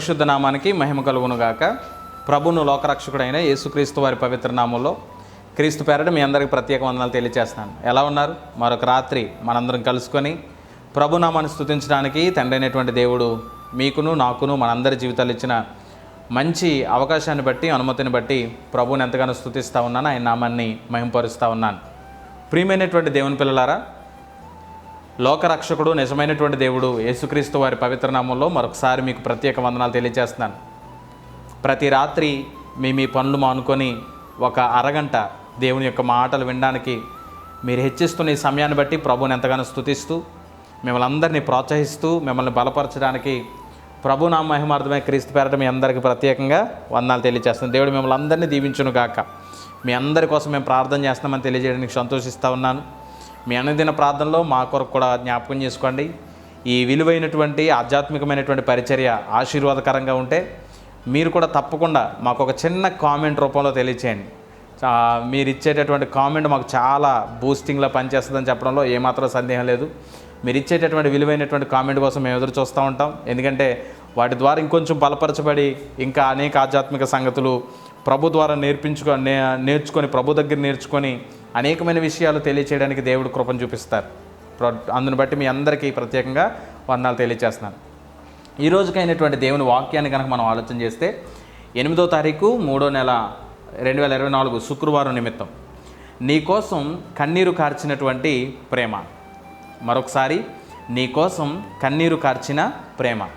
పరిశుద్ధ నామానికి మహిమ కలుగునుగాక. ప్రభును లోకరక్షకుడైన యేసుక్రీస్తు వారి పవిత్ర నామంలో క్రీస్తు పేరట మీ అందరికీ ప్రత్యేక వందనాలు తెలియజేస్తాను ఎలా ఉన్నారు? మరొక రాత్రి మనందరం కలుసుకొని ప్రభునామాన్ని స్థుతించడానికి తండ్రైనటువంటి దేవుడు మీకును నాకును మనందరి జీవితాలు ఇచ్చిన మంచి అవకాశాన్ని బట్టి అనుమతిని బట్టి ప్రభువుని ఎంతగానో స్థుతిస్తూ ఉన్నాను. ఆయన నామాన్ని మహింపరుస్తూ ఉన్నాను. ప్రియమైనటువంటి దేవుని పిల్లలారా లోకరక్షకుడు నిజమైనటువంటి దేవుడు యేసుక్రీస్తు వారి పవిత్ర నామంలో మరొకసారి మీకు ప్రత్యేక వందనాలు తెలియజేస్తున్నాను. ప్రతి రాత్రి మీ మీ పనులు మానుకొని ఒక అరగంట దేవుని యొక్క మాటలు వినడానికి మీరు హెచ్చిస్తున్న ఈ సమయాన్ని బట్టి ప్రభుని ఎంతగానో స్తుతిస్తూ మిమ్మల్ని అందరినీ ప్రోత్సహిస్తూ మిమ్మల్ని బలపరచడానికి ప్రభు నా మహిమార్థమై క్రీస్తు పేరట మీ అందరికీ ప్రత్యేకంగా వందనాలు తెలియజేస్తున్నాను. దేవుడు మిమ్మల్ని అందరినీ దీవించును గాక మీ అందరి కోసం మేము ప్రార్థన చేస్తున్నామని తెలియజేయడానికి సంతోషిస్తూ ఉన్నాను. మీ అనుదిన ప్రార్థనలో మా కొరకు కూడా జ్ఞాపకం చేసుకోండి. ఈ విలువైనటువంటి ఆధ్యాత్మికమైనటువంటి పరిచర్య ఆశీర్వాదకరంగా ఉంటే మీరు కూడా తప్పకుండా మాకు ఒక చిన్న కామెంట్ రూపంలో తెలియచేయండి. మీరు ఇచ్చేటటువంటి కామెంట్ మాకు చాలా బూస్టింగ్లో పనిచేస్తుందని చెప్పడంలో ఏమాత్రం సందేహం లేదు. మీరు ఇచ్చేటటువంటి విలువైనటువంటి కామెంట్ కోసం మేము ఎదురు చూస్తూ ఉంటాం. ఎందుకంటే వాటి ద్వారా ఇంకొంచెం బలపరచబడి ఇంకా అనేక ఆధ్యాత్మిక సంగతులు ప్రభు ద్వారా నేర్పించుకొని నేర్చుకొని ప్రభు దగ్గర నేర్చుకొని అనేకమైన విషయాలు తెలియచేయడానికి దేవుడు కృపను చూపిస్తారు. ప్ర- బట్టి మీ అందరికీ ప్రత్యేకంగా వందనాలు తెలియచేస్తున్నాను. ఈ రోజుకైనటువంటి దేవుని వాక్యాన్ని కనుక మనం ఆలోచన చేస్తే ఎనిమిదో తారీఖు మూడో నెల రెండు వేల ఇరవై నాలుగు శుక్రవారం నిమిత్తం. నీకోసం కన్నీరు కార్చినటువంటి ప్రేమ. మరొకసారి నీకోసం కన్నీరు కార్చిన ప్రేమ.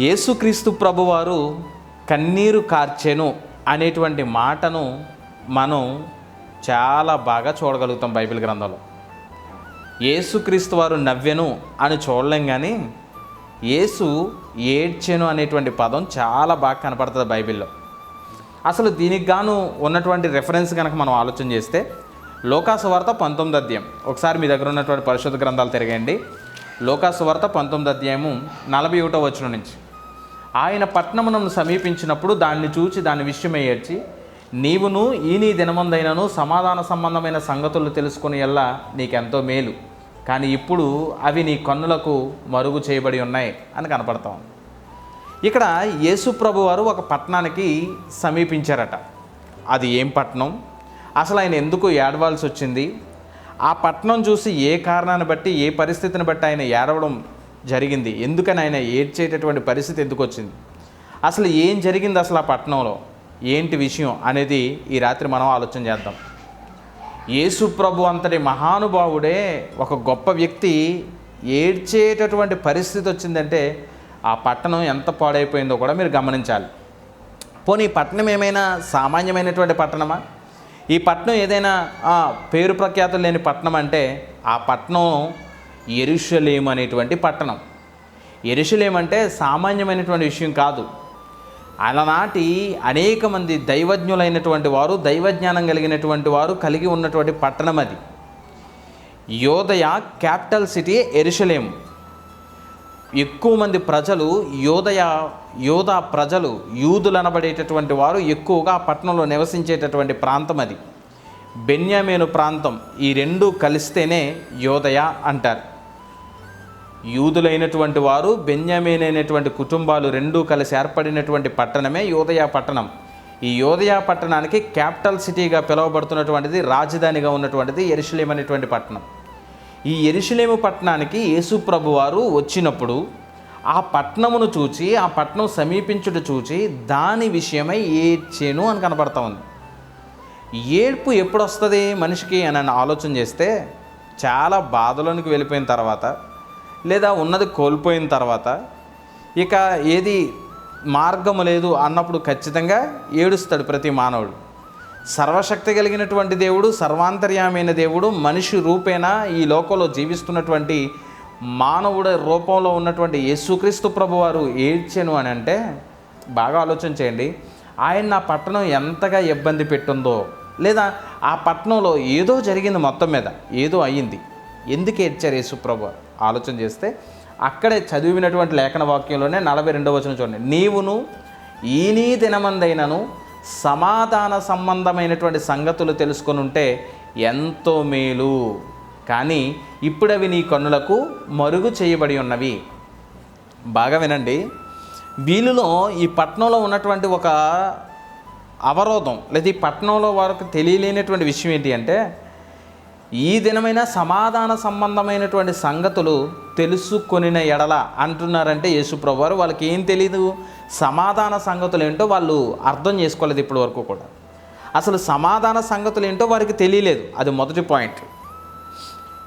యేసుక్రీస్తు ప్రభువారు కన్నీరు కార్చెను అనేటువంటి మాటను మనం చాలా బాగా చూడగలుగుతాం బైబిల్ గ్రంథంలో. యేసుక్రీస్తు వారు నవ్వెను అని చూడలేం కానీ యేసు ఏడ్చెను అనేటువంటి పదం చాలా బాగా కనపడుతుంది బైబిల్లో. అసలు దీనికి గాను ఉన్నటువంటి రెఫరెన్స్ కనుక మనం ఆలోచన చేస్తే లోకాసువార్త పంతొమ్మిది అధ్యాయం. ఒకసారి మీ దగ్గర ఉన్నటువంటి పరిశుద్ధ గ్రంథాలు తిరగండి. లోకాసువార్త పంతొమ్మిది అధ్యాయము నలభై ఒకటో వచనం నుంచి. ఆయన పట్టణమునను సమీపించినప్పుడు దాన్ని చూచి దాని విషయమై ఏడ్చి నీవును ఈ నీ దినమందైనను సమాధాన సంబంధమైన సంగతులు తెలుసుకుని ఎల్లా నీకెంతో మేలు. కానీ ఇప్పుడు అవి నీ కన్నులకు మరుగు చేయబడి ఉన్నాయి అని కనపడతాం. ఇక్కడ యేసు ప్రభు వారు ఒక పట్టణానికి సమీపించారట. అది ఏం పట్టణం? అసలు ఆయన ఎందుకు ఏడవాల్సి వచ్చింది? ఆ పట్టణం చూసి ఏ కారణాన్ని బట్టి ఏ పరిస్థితిని బట్టి ఆయన ఏడవడం జరిగింది? ఎందుకని ఆయన ఏడ్చేటటువంటి పరిస్థితి ఎందుకు వచ్చింది? అసలు ఏం జరిగింది అసలు ఆ పట్టణంలో? ఏంటి విషయం అనేది ఈ రాత్రి మనం ఆలోచన చేద్దాం. యేసు ప్రభు అంతటి మహానుభావుడే ఒక గొప్ప వ్యక్తి ఏడ్చేటటువంటి పరిస్థితి వచ్చిందంటే ఆ పట్టణం ఎంత పాడైపోయిందో కూడా మీరు గమనించాలి. పోనీ ఈ పట్టణం ఏమైనా సామాన్యమైనటువంటి పట్టణమా? ఈ పట్టణం ఏదైనా పేరు ప్రఖ్యాతులు లేని పట్టణం అంటే ఆ పట్టణం ఎరుషలేం అనేటువంటి పట్టణం. ఎరుషలేం అంటే సామాన్యమైనటువంటి విషయం కాదు. అలనాటి అనేక మంది దైవజ్ఞులైనటువంటి వారు దైవజ్ఞానం కలిగినటువంటి వారు కలిగి ఉన్నటువంటి పట్టణం అది. Judea capital city Jerusalem. ఎక్కువ మంది ప్రజలు యోదయ యోధ ప్రజలు యూదులు అనబడేటటువంటి వారు ఎక్కువగా పట్టణంలో నివసించేటటువంటి ప్రాంతం అది. బెన్యామేను ప్రాంతం ఈ రెండు కలిస్తేనే యోదయ అంటారు. యూదులైనటువంటి వారు బెన్యామీన్ అయినటువంటి కుటుంబాలు రెండూ కలిసి ఏర్పడినటువంటి పట్టణమే యోదయ పట్టణం. ఈ యోదయ పట్టణానికి క్యాపిటల్ సిటీగా పిలువబడుతున్నటువంటిది రాజధానిగా ఉన్నటువంటిది ఎరుషులేం అనేటువంటి పట్టణం. ఈ ఎరుషులేము పట్టణానికి యేసుప్రభు వారు వచ్చినప్పుడు ఆ పట్టణమును చూచి ఆ పట్టణం సమీపించుట చూచి దాని విషయమై ఏడ్చేను అని కనబడతా ఉంది. ఏడ్పు ఎప్పుడు వస్తుంది మనిషికి అని ఆలోచన చేస్తే చాలా బాధలోనికి వెళ్ళిపోయిన తర్వాత లేదా ఉన్నది కోల్పోయిన తర్వాత ఇక ఏది మార్గము లేదు అన్నప్పుడు ఖచ్చితంగా ఏడుస్తాడు ప్రతి మానవుడు. సర్వశక్తి కలిగినటువంటి దేవుడు సర్వాంతర్యామైన దేవుడు మనిషి రూపేణా ఈ లోకంలో జీవిస్తున్నటువంటి మానవుడి రూపంలో ఉన్నటువంటి యేసుక్రీస్తు ప్రభువారు ఏడ్చాను అని అంటే బాగా ఆలోచన చేయండి. ఆయన నా పట్టణం ఎంతగా ఇబ్బంది పెట్టుందో లేదా ఆ పట్టణంలో ఏదో జరిగింది మొత్తం మీద ఏదో అయ్యింది. ఎందుకు ఏడ్చారు యేసుప్రభు ఆలోచన చేస్తే అక్కడే చదివినటువంటి లేఖన వాక్యంలోనే నలభై రెండవ వచనం చూడండి. నీవును ఈ నీ దినమందైనను సమాధాన సంబంధమైనటువంటి సంగతులు తెలుసుకొని ఉంటే ఎంతో మేలు. కానీ ఇప్పుడవి నీ కన్నులకు మరుగు చేయబడి ఉన్నవి. బాగా వినండి. వీళ్ళలో ఈ పట్టణంలో ఉన్నటువంటి ఒక అవరోధం లేదా ఈ పట్టణంలో వారికి తెలియలేనటువంటి విషయం ఏంటి అంటే ఈ దినమైన సమాధాన సంబంధమైనటువంటి సంగతులు తెలుసుకొనిన ఎడల అంటున్నారంటే యేసుప్రభు వారు వాళ్ళకి ఏం తెలియదు సమాధాన సంగతులు ఏంటో వాళ్ళు అర్థం చేసుకోలేదు ఇప్పటి వరకు కూడా. అసలు సమాధాన సంగతులు ఏంటో వారికి తెలియలేదు. అది మొదటి పాయింట్.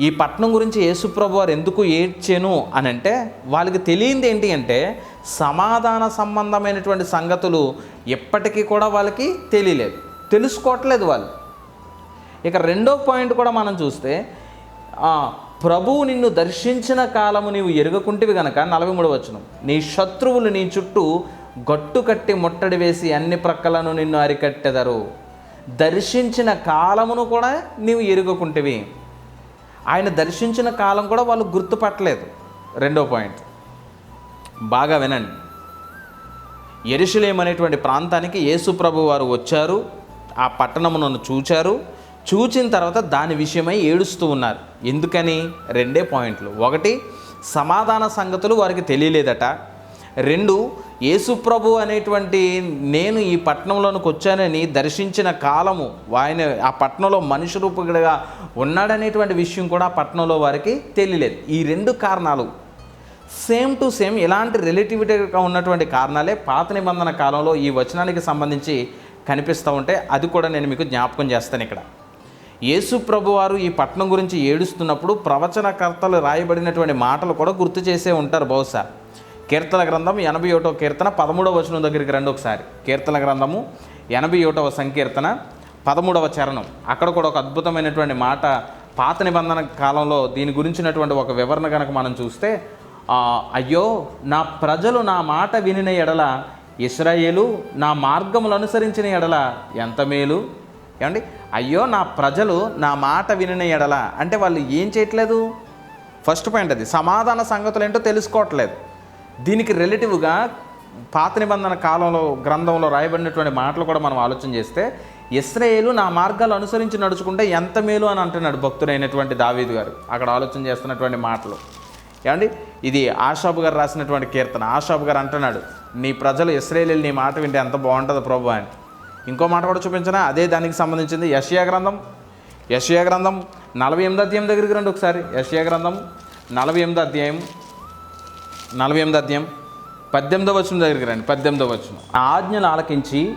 ఈ పట్నం గురించి యేసుప్రభు వారు ఎందుకు ఏడ్చాను అని అంటే వాళ్ళకి తెలియంది ఏంటి అంటే సమాధాన సంబంధమైనటువంటి సంగతులు ఎప్పటికీ కూడా వాళ్ళకి తెలియలేదు. తెలుసుకోవట్లేదు వాళ్ళు. ఇక రెండో పాయింట్ కూడా మనం చూస్తే ప్రభువు నిన్ను దర్శించిన కాలము నీవు ఎరుగకుంటివి గనక నలభై మూడు వచనం. నీ శత్రువులు నీ చుట్టూ గట్టు కట్టి ముట్టడి వేసి అన్ని ప్రక్కలను నిన్ను అరికట్టెదరు. దర్శించిన కాలమును కూడా నీవు ఎరుగకుంటివి. ఆయన దర్శించిన కాలం కూడా వాళ్ళు గుర్తుపట్టలేదు. రెండో పాయింట్. బాగా వినండి. ఎరుషలేం అనేటువంటి ప్రాంతానికి యేసుప్రభు వారు వచ్చారు. ఆ పట్టణమును చూచారు. చూచిన తర్వాత దాని విషయమై ఏడుస్తూ ఉన్నారు. ఎందుకని? రెండే పాయింట్లు. ఒకటి సమాధాన సంగతులు వారికి తెలియలేదట. రెండు యేసుప్రభు అనేటువంటి నేను ఈ పట్టణంలోనికి వచ్చానని దర్శించిన కాలము ఆయన ఆ పట్టణంలో మనిషి రూపకుడిగా ఉన్నాడనేటువంటి విషయం కూడా పట్టణంలో వారికి తెలియలేదు. ఈ రెండు కారణాలు. సేమ్ టు సేమ్ ఇలాంటి రిలేటివిటీగా ఉన్నటువంటి కారణాలే పాత నిబంధన కాలంలో ఈ వచనానికి సంబంధించి కనిపిస్తూ ఉంటే అది కూడా నేను మీకు జ్ఞాపకం చేస్తాను ఇక్కడ. యేసు ప్రభువారు ఈ పట్టణం గురించి ఏడుస్తున్నప్పుడు ప్రవచనకర్తలు రాయబడినటువంటి మాటలు కూడా గుర్తు చేసే ఉంటారు బహుశా. కీర్తన గ్రంథం ఎనభై ఒకటో కీర్తన పదమూడవ వచనం దగ్గరికి రండి ఒకసారి. కీర్తన గ్రంథము ఎనభై ఒకటవ సంకీర్తన పదమూడవ చరణం. అక్కడ కూడా ఒక అద్భుతమైనటువంటి మాట పాత నిబంధన కాలంలో దీని గురించినటువంటి ఒక వివరణ కనుక మనం చూస్తే అయ్యో నా ప్రజలు నా మాట వినిన ఎడల ఇస్రాయేలు నా మార్గములు అనుసరించిన ఎడల ఎంత మేలు? ఏమండి? అయ్యో నా ప్రజలు నా మాట వినిన ఎడల. అంటే వాళ్ళు ఏం చేయట్లేదు? ఫస్ట్ పాయింట్ అది. సమాధాన సంగతులు ఏంటో తెలుసుకోవట్లేదు. దీనికి రిలేటివ్గా పాత నిబంధన కాలంలో గ్రంథంలో రాయబడినటువంటి మాటలు కూడా మనం ఆలోచన చేస్తే ఇస్రాయేలు నా మార్గాలు అనుసరించి నడుచుకుంటే ఎంత మేలు అని అంటున్నాడు భక్తుడైనటువంటి దావీదు గారు. అక్కడ ఆలోచన చేస్తున్నటువంటి మాటలు. ఏమండి? ఇది ఆషాబు గారు రాసినటువంటి కీర్తన. ఆషాబు గారు అంటున్నాడు నీ ప్రజలు ఇస్రాయేలీలు నీ మాట వింటే ఎంత బాగుంటుంది ప్రభు అని. ఇంకో మాట కూడా చూపించిన? అదే దానికి సంబంధించింది యషయా గ్రంథం. యషయా గ్రంథం నలభై ఎనిమిది అధ్యాయం దగ్గరికి రండి ఒకసారి. యషయా గ్రంథం నలభై ఎనిమిది అధ్యాయం నలభై ఎనిమిది అధ్యాయం పద్దెనిమిదో వచ్చిన దగ్గరికి రండి. పద్దెనిమిదో వచ్చిన నా ఆజ్ఞలు ఆలకించి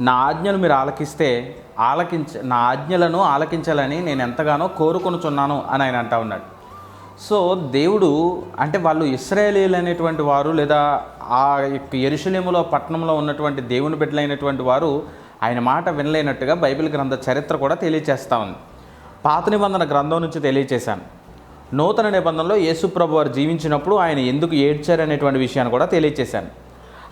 నా ఆజ్ఞలు మీరు ఆలకిస్తే ఆలకించ నా ఆజ్ఞలను ఆలకించాలని నేను ఎంతగానో కోరుకొనుచున్నాను అని ఆయన అంటా ఉన్నాడు. సో దేవుడు అంటే వాళ్ళు ఇస్రాయేలీలు అనేటువంటి వారు లేదా ఆ యొక్క ఎరుషలేములో పట్టణంలో ఉన్నటువంటి దేవుని బిడ్డలైనటువంటి వారు ఆయన మాట వినలేనట్టుగా బైబిల్ గ్రంథ చరిత్ర కూడా తెలియచేస్తా ఉంది. పాత నిబంధన గ్రంథం నుంచి తెలియచేశాను. నూతన నిబంధనలో యేసుప్రభు వారు జీవించినప్పుడు ఆయన ఎందుకు ఏడ్చారనేటువంటి విషయాన్ని కూడా తెలియచేశాను.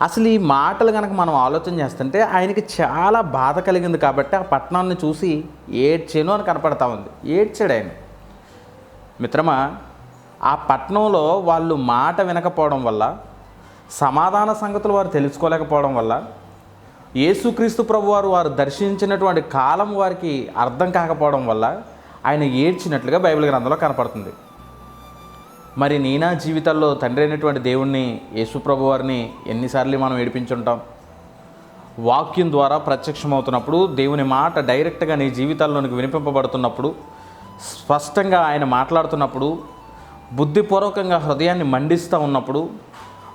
అసలు ఈ మాటలు కనుక మనం ఆలోచన చేస్తుంటే ఆయనకి చాలా బాధ కలిగింది కాబట్టి ఆ పట్టణాన్ని చూసి ఏడ్చేను అని కనపడతా ఉంది. ఏడ్చాడు ఆయన. మిత్రమా ఆ పట్టణంలో వాళ్ళు మాట వినకపోవడం వల్ల సమాధాన సంగతులు వారు తెలుసుకోలేకపోవడం వల్ల యేసుక్రీస్తు ప్రభు వారు వారు దర్శించినటువంటి కాలం వారికి అర్థం కాకపోవడం వల్ల ఆయన ఏడ్చినట్లుగా బైబిల్ గ్రంథంలో కనపడుతుంది. మరి నేనా జీవితాల్లో తండ్రి అయినటువంటి దేవుణ్ణి యేసుప్రభు వారిని ఎన్నిసార్లు మనం ఏడిపించుంటాం? వాక్యం ద్వారా ప్రత్యక్షమవుతున్నప్పుడు దేవుని మాట డైరెక్ట్గా నీ జీవితాల్లోనికి వినిపింపబడుతున్నప్పుడు స్పష్టంగా ఆయన మాట్లాడుతున్నప్పుడు బుద్ధిపూర్వకంగా హృదయాన్ని మండిస్తూ ఉన్నప్పుడు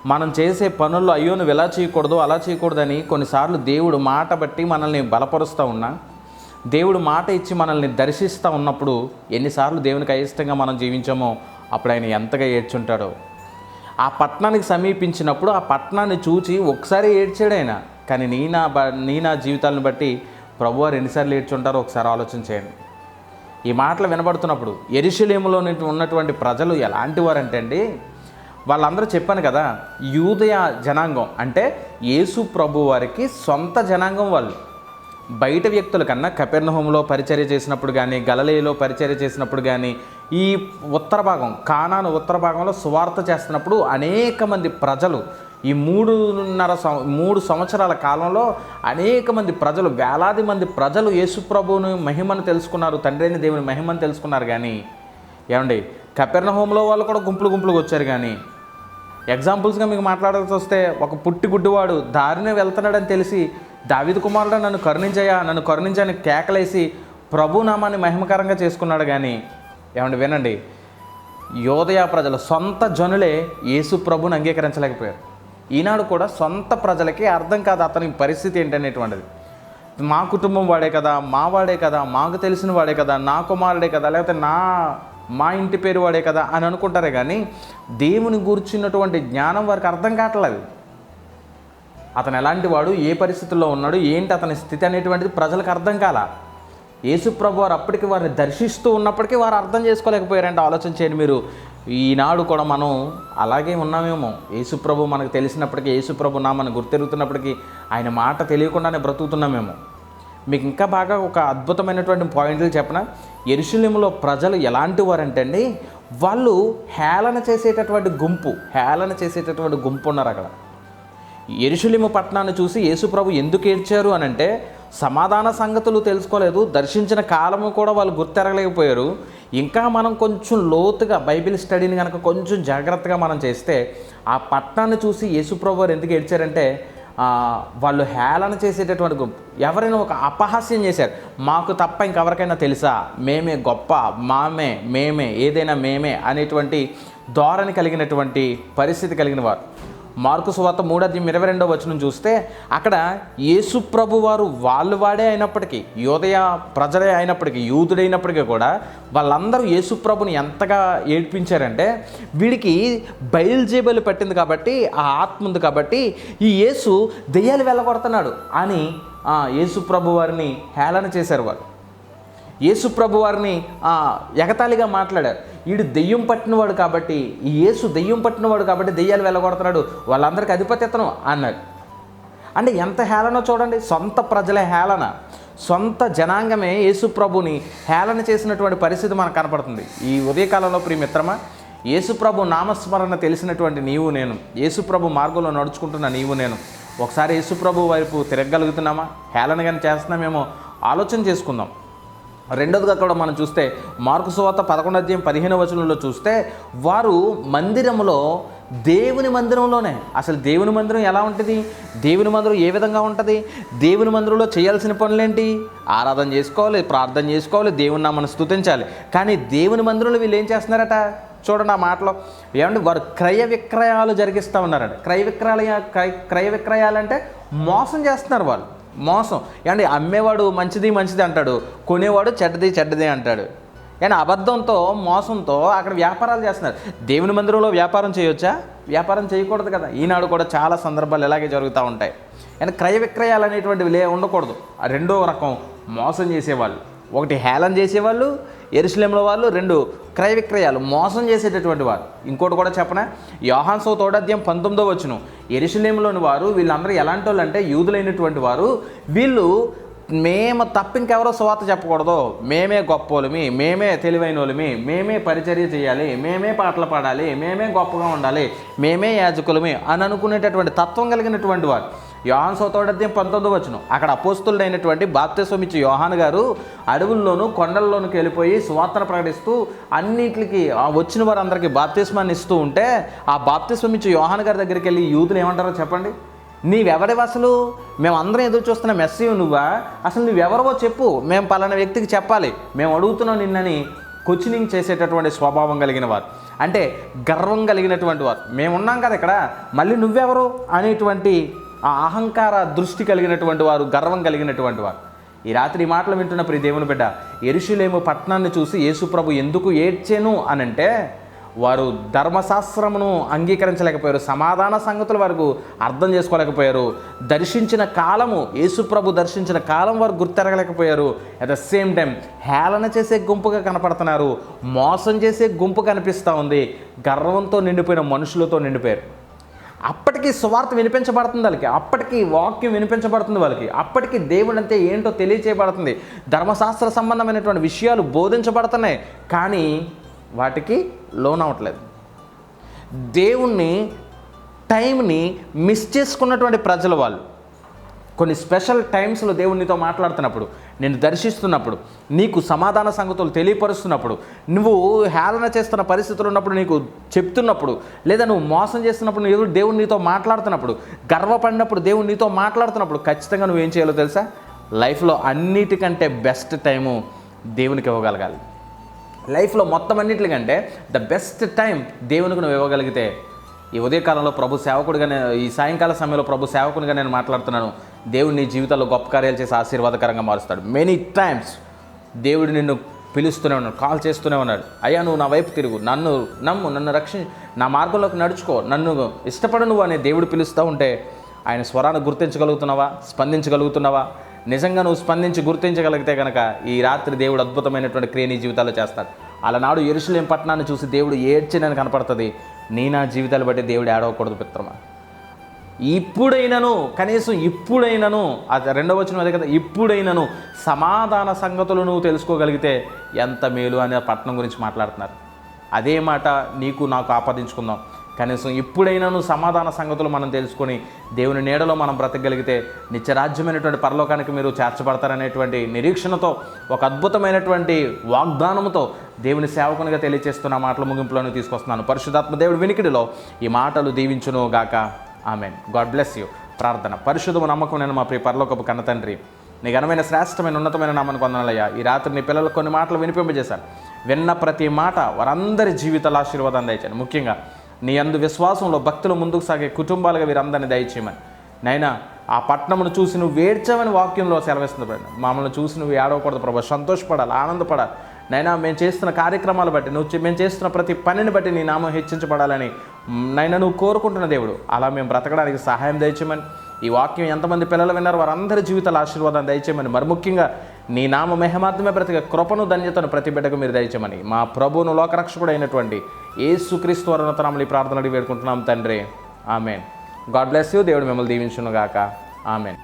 మనం చేసే పనుల్లో అయ్యో నువ్వు ఎలా చేయకూడదు అలా చేయకూడదని కొన్నిసార్లు దేవుడు మాట బట్టి మనల్ని బలపరుస్తూ ఉన్నా దేవుడు మాట ఇచ్చి మనల్ని దర్శిస్తూ ఉన్నప్పుడు ఎన్నిసార్లు దేవునికి అయిష్టంగా మనం జీవించామో అప్పుడు ఆయన ఎంతగా ఏడ్చుంటాడో. ఆ పట్టణానికి సమీపించినప్పుడు ఆ పట్టణాన్ని చూచి ఒకసారి ఏడ్చాడు ఆయన. కానీ నీ నా బ నీ నా జీవితాలను బట్టి ప్రభువారు ఎన్నిసార్లు ఏడ్చుంటారో ఒకసారి ఆలోచన చేయండి. ఈ మాటలు వినబడుతున్నప్పుడు ఎరిశలేములో ఉన్నటువంటి ప్రజలు ఎలాంటి వారంటే అండి వాళ్ళందరూ చెప్పాను కదా యూదయ జనాంగం అంటే యేసు ప్రభు వారికి సొంత జనాంగం వాళ్ళు. బయట వ్యక్తుల కన్నా కపెర్నహోంలో పరిచర్య చేసినప్పుడు కానీ గలలేలో పరిచర్య చేసినప్పుడు కానీ ఈ ఉత్తర భాగం కానాను ఉత్తర భాగంలో సువార్త చేస్తున్నప్పుడు అనేక మంది ప్రజలు ఈ మూడున్నర సం మూడు సంవత్సరాల కాలంలో అనేక మంది ప్రజలు వేలాది మంది ప్రజలు యేసుప్రభువుని మహిమను తెలుసుకున్నారు తండ్రి అయిన దేవుని మహిమను తెలుసుకున్నారు కానీ ఏమండి కపెర్నహోంలో వాళ్ళు కూడా గుంపులు గుంపులుగా వచ్చారు కానీ ఎగ్జాంపుల్స్గా మీకు మాట్లాడాల్సి వస్తే ఒక పుట్టి గుడ్డివాడు దారినే వెళ్తున్నాడని తెలిసి దావిద కుమారుడు నన్ను కరుణించయ్యా నన్ను కరుణించని కేకలేసి ప్రభునామాన్ని మహిమకరంగా చేసుకున్నాడు కానీ ఏమండి వినండి యోదయ ప్రజల సొంత జనులే యేసు ప్రభుని అంగీకరించలేకపోయారు. ఈనాడు కూడా సొంత ప్రజలకి అర్థం కాదు అతని పరిస్థితి ఏంటనేటువంటిది. మా కుటుంబం వాడే కదా మా వాడే కదా మాకు తెలిసిన వాడే కదా నా కుమారుడే కదా లేకపోతే నా మా ఇంటి పేరు వాడే కదా అని అనుకుంటారే కానీ దేవుని గూర్చినటువంటి జ్ఞానం వారికి అర్థం కావట్లేదు. అతను ఎలాంటి వాడు ఏ పరిస్థితుల్లో ఉన్నాడు ఏంటి అతని స్థితి అనేటువంటిది ప్రజలకు అర్థం కాల. యేసుప్రభు వారు అప్పటికి వారిని దర్శిస్తూ ఉన్నప్పటికీ వారు అర్థం చేసుకోలేకపోయారంటే ఆలోచన చేయండి మీరు. ఈనాడు కూడా మనం అలాగే ఉన్నామేమో. యేసుప్రభు మనకు తెలిసినప్పటికీ యేసుప్రభు నామని గుర్తెరుగుతున్నప్పటికీ ఆయన మాట తెలియకుండానే బ్రతుకుతున్నామేమో. మీకు ఇంకా బాగా ఒక అద్భుతమైనటువంటి పాయింట్లు చెప్పిన? ఎరుశల్యంలో ప్రజలు ఎలాంటి వారంటే అండి వాళ్ళు హేళన చేసేటటువంటి గుంపు హేళన చేసేటటువంటి గుంపు ఉన్నారు అక్కడ. ఎరుషులిము పట్టణాన్ని చూసి యేసుప్రభు ఎందుకు ఏడ్చారు అని అంటే సమాధాన సంగతులు తెలుసుకోలేదు. దర్శించిన కాలము కూడా వాళ్ళు గుర్తెరగలేకపోయారు. ఇంకా మనం కొంచెం లోతుగా బైబిల్ స్టడీని కనుక కొంచెం జాగ్రత్తగా మనం చేస్తే ఆ పట్టణాన్ని చూసి యేసుప్రభు వారు ఎందుకు ఏడ్చారంటే వాళ్ళు హేళన చేసేటటువంటి గుంపు ఎవరైనా ఒక అపహాస్యం చేశారు. మాకు తప్ప ఇంకెవరికైనా తెలుసా? మేమే గొప్ప మామే మేమే ఏదైనా మేమే అనేటువంటి ధోరణి కలిగినటువంటి పరిస్థితి కలిగిన వారు. మార్కు సువార్త మూడోది ఇరవై రెండో వచనం చూస్తే అక్కడ యేసు ప్రభు వారు వాళ్ళు వాడే అయినప్పటికీ యోదయ ప్రజలే అయినప్పటికీ యూదుడైనప్పటికీ కూడా వాళ్ళందరూ యేసు ప్రభుని ఎంతగా ఏడ్పించారంటే వీడికి బయలుజేబలు పట్టింది కాబట్టి ఆ ఆత్మ ఉంది కాబట్టి ఈ యేసు దెయ్యాలు వెళ్ళగొడుతున్నాడు అని ఆ యేసు ప్రభు వారిని హేళన చేశారు వారు యేసు ప్రభు వారిని ఎగతాళిగా మాట్లాడారు. వీడు దెయ్యం పట్టినవాడు కాబట్టి ఈ యేసు దెయ్యం పట్టినవాడు కాబట్టి దెయ్యాలు వెళ్ళగొడుతున్నాడు వాళ్ళందరికీ అధిపత్యతను అన్నాడు. అంటే ఎంత హేళన చూడండి సొంత ప్రజల హేళన. సొంత జనాంగమే యేసు ప్రభుని హేళన చేసినటువంటి పరిస్థితి మనకు కనపడుతుంది. ఈ ఉదయకాలంలో ప్రియమిత్రమా యేసు నామస్మరణ తెలిసినటువంటి నీవు నేను యేసుప్రభు మార్గంలో నడుచుకుంటున్న నీవు నేను. ఒకసారి యేసుప్రభు వైపు తిరగగలుగుతున్నామా? హేళన కానీ చేస్తున్నామేమో? ఆలోచన చేసుకుందాం. రెండోదిగా కూడా మనం చూస్తే మార్కు సువార్త పదకొండు అధ్యాయం పదిహేను వచనంలో చూస్తే వారు మందిరంలో దేవుని మందిరంలోనే. అసలు దేవుని మందిరం ఎలా ఉంటుంది? దేవుని మందిరం ఏ విధంగా ఉంటుంది? దేవుని మందిరంలో చేయాల్సిన పనులేంటి? ఆరాధన చేసుకోవాలి ప్రార్థన చేసుకోవాలి దేవుని నామను స్తుతించాలి. కానీ దేవుని మందిరంలో వీళ్ళు ఏం చేస్తున్నారట? చూడండి ఆ మాటలో. ఏమంటే వారు క్రయ విక్రయాలు జరిగిస్తూ ఉన్నారంట. క్రయ విక్రయాలు క్రయ విక్రయాలు అంటే మోసం చేస్తున్నారు వాళ్ళు. మోసం. అంటే అమ్మేవాడు మంచిది మంచిది అంటాడు. కొనేవాడు చెడ్డది చెడ్డది అంటాడు. కానీ అబద్ధంతో మోసంతో అక్కడ వ్యాపారాలు చేస్తున్నారు. దేవుని మందిరంలో వ్యాపారం చేయొచ్చా? వ్యాపారం చేయకూడదు కదా. ఈనాడు కూడా చాలా సందర్భాలు ఇలాగే జరుగుతూ ఉంటాయి. కానీ క్రయ విక్రయాలు అనేటువంటివి లే ఉండకూడదు. రెండో రకం మోసం చేసేవాళ్ళు. ఒకటి హేళన చేసేవాళ్ళు ఎరుసలేముల వాళ్ళు రెండు క్రయ విక్రయాలు మోసం చేసేటటువంటి వారు. ఇంకోటి కూడా చెప్పనా? యోహాన్ సో తోడద్యం పంతొమ్మిదో వచ్చును ఎరుసలేములోని వారు వీళ్ళందరూ ఎలాంటి వాళ్ళు అంటే యూదులైనటువంటి వారు వీళ్ళు మేము తప్ప ఇంకెవరో స్వాత చెప్పకూడదు. మేమే గొప్పోళ్ళమి మేమే తెలివైన వాళ్ళమి మేమే పరిచర్య చేయాలి మేమే పాటలు పాడాలి మేమే గొప్పగా ఉండాలి మేమే యాజకులమి అని అనుకునేటటువంటి తత్వం కలిగినటువంటి వారు. యోహాన్ సోతోడద్యం పంతొమ్మిది వచ్చిన అక్కడ అపోస్తుడైనటువంటి బాప్తిస్వమిచ్చి యోహాన్ గారు అడవుల్లోనూ కొండల్లోనికి వెళ్ళిపోయి సువార్తన ప్రకటిస్తూ అన్నిటికి వచ్చిన వారందరికీ బాప్తిస్మాన్ని ఇస్తూ ఉంటే ఆ బాప్తిస్వమిచ్చి యోహాన్ గారి దగ్గరికి వెళ్ళి యూతులు ఏమంటారో చెప్పండి. నీవెవడివి అసలు? మేము అందరం ఎదురు చూస్తున్న మెస్సీ నువ్వా? అసలు నువ్వెవరవో చెప్పు. మేము పలానా వ్యక్తికి చెప్పాలి. మేము అడుగుతున్నాం నిన్నని క్వశ్చనింగ్ చేసేటటువంటి స్వభావం కలిగిన వారు. అంటే గర్వం కలిగినటువంటి వారు. మేము ఉన్నాం కదా ఇక్కడ. మళ్ళీ నువ్వెవరు? అనేటువంటి ఆ అహంకార దృష్టి కలిగినటువంటి వారు గర్వం కలిగినటువంటి వారు. ఈ రాత్రి ఈ మాటలు వింటున్న ప్రియ దేవుని బిడ్డ ఎరుషులేము పట్టణాన్ని చూసి యేసుప్రభు ఎందుకు ఏడ్చాను అనంటే వారు ధర్మశాస్త్రమును అంగీకరించలేకపోయారు సమాధాన సంగతుల వరకు అర్థం చేసుకోలేకపోయారు దర్శించిన కాలము యేసుప్రభు దర్శించిన కాలం వారు గుర్తెరగలేకపోయారు. అట్ ద సేమ్ టైం హేళన చేసే గుంపుగా కనపడుతున్నారు మోసం చేసే గుంపు కనిపిస్తూ ఉంది. గర్వంతో నిండిపోయిన మనుషులతో నిండిపోయారు. అప్పటికి సువార్త వినిపించబడుతుంది వాళ్ళకి. అప్పటికి వాక్యం వినిపించబడుతుంది వాళ్ళకి. అప్పటికి దేవుడు అంటే ఏంటో తెలియచేయబడుతుంది. ధర్మశాస్త్ర సంబంధమైనటువంటి విషయాలు బోధించబడుతున్నాయి. కానీ వాటికి లోన్ అవ్వట్లేదు దేవుణ్ణి టైంని మిస్ చేసుకున్నటువంటి ప్రజలు వాళ్ళు. కొన్ని స్పెషల్ టైమ్స్లో దేవుడు నీతో మాట్లాడుతున్నప్పుడు నేను దర్శిస్తున్నప్పుడు నీకు సమాధాన సంగతులు తెలియపరుస్తున్నప్పుడు నువ్వు హేళన చేస్తున్న పరిస్థితులు ఉన్నప్పుడు నీకు చెప్తున్నప్పుడు లేదా నువ్వు మోసం చేస్తున్నప్పుడు నువ్వు దేవుడు నీతో మాట్లాడుతున్నప్పుడు గర్వపడినప్పుడు దేవుడు నీతో మాట్లాడుతున్నప్పుడు ఖచ్చితంగా నువ్వేం చేయాలో తెలుసా? లైఫ్లో అన్నిటికంటే బెస్ట్ టైము దేవునికి ఇవ్వగలగాలి. లైఫ్లో మొత్తం అన్నిటికంటే ద బెస్ట్ టైం దేవునికి నువ్వు ఇవ్వగలిగితే ఈ ఉదయకాలంలో ప్రభు సేవకుడిగా నేను ఈ సాయంకాల సమయంలో ప్రభు సేవకునిగా నేను మాట్లాడుతున్నాను. దేవుడు నీ జీవితంలో గొప్ప కార్యాలు చేసి ఆశీర్వాదకరంగా మారుస్తాడు. మెనీ టైమ్స్ దేవుడు నిన్ను పిలుస్తూనే ఉన్నాడు కాల్ చేస్తూనే ఉన్నాడు. అయ్యా నువ్వు నా వైపు తిరుగు. నన్ను నమ్ము నన్ను రక్షి నా మార్గంలోకి నడుచుకో. నన్ను ఇష్టపడు నువ్వు అనే దేవుడు పిలుస్తూ ఉంటే ఆయన స్వరాన్ని గుర్తించగలుగుతున్నావా? స్పందించగలుగుతున్నావా? నిజంగా నువ్వు స్పందించి గుర్తించగలిగితే కనుక ఈ రాత్రి దేవుడు అద్భుతమైనటువంటి క్రియ నీ జీవితాల్లో చేస్తాడు. అలనాడు ఎరుసలేం పట్టణాన్ని చూసి దేవుడు ఏడ్చినని కనపడుతుంది. నీ నా జీవితాలు బట్టి దేవుడు ఏడవకూడదు పిత్రమా? ఇప్పుడైనను కనీసం ఇప్పుడైనను అది రెండవ వచ్చిన అదే కదా ఇప్పుడైనను సమాధాన సంగతులు నువ్వు తెలుసుకోగలిగితే ఎంత మేలు అనే పట్టణం గురించి మాట్లాడుతున్నారు. అదే మాట నీకు నాకు ఆపాదించుకుందాం. కనీసం ఇప్పుడైనాను సమాధాన సంగతులు మనం తెలుసుకొని దేవుని నీడలో మనం బ్రతకగలిగితే నిత్యరాజ్యమైనటువంటి పరలోకానికి మీరు చేర్చబడతారనేటువంటి నిరీక్షణతో ఒక అద్భుతమైనటువంటి వాగ్దానంతో దేవుని సేవకునిగా తెలియచేస్తున్న మాటల ముగింపులను తీసుకొస్తున్నాను. పరిశుధాత్మ దేవుడి వినికిడిలో ఈ మాటలు దీవించును గాక. ఆమెన్. God bless you. ప్రార్థన. పరిశుద్ధము నమ్మకం నేను మా ప్రియ పరలోకపు కన్న తండ్రి నీ ఘనమైన శ్రేష్టమైన ఉన్నతమైన నామని పొందనలయ్యా ఈ రాత్రి నీ పిల్లలకు కొన్ని మాటలు వినిపింపజేశాను. విన్న ప్రతి మాట వారందరి జీవితాల ఆశీర్వాదం దయచాను ముఖ్యంగా నీ అందు విశ్వాసంలో భక్తులు ముందుకు సాగే కుటుంబాలుగా వీరందరినీ దయచేయమని. నైనా ఆ పట్టణమును చూసి నువ్వు వేడ్చావని వాక్యంలో సెలవిస్తుంది ప్రభు. మమ్మల్ని చూసి నువ్వు ఏడవకూడదు ప్రభు. సంతోషపడాలి ఆనందపడాలి. నైనా మేము చేస్తున్న కార్యక్రమాలు బట్టి నువ్వు మేము చేస్తున్న ప్రతి పనిని బట్టి నీ నామం హెచ్చించబడాలని నైనా నువ్వు కోరుకుంటున్న దేవుడు. అలా మేము బ్రతకడానికి సహాయం దయచేయమని. ఈ వాక్యం ఎంతమంది పిల్లలు విన్నారు వారందరి జీవితాల ఆశీర్వాదాన్ని దయచేయమని. మరి ముఖ్యంగా నీ నామ మహిమాత్మే బ్రతిక కృపను ధన్యతను ప్రతి బిడ్డకు మీరు దయచమని మా ప్రభువును లోకరక్షకుడు అయినటువంటి ఏసుక్రీస్తు వరణతనాములు ఈ ప్రార్థనలు వేడుకుంటున్నాం తండ్రి. ఆమెన్. God bless you. దేవుడు మిమ్మల్ని దీవించునుగాక. ఆమెన్.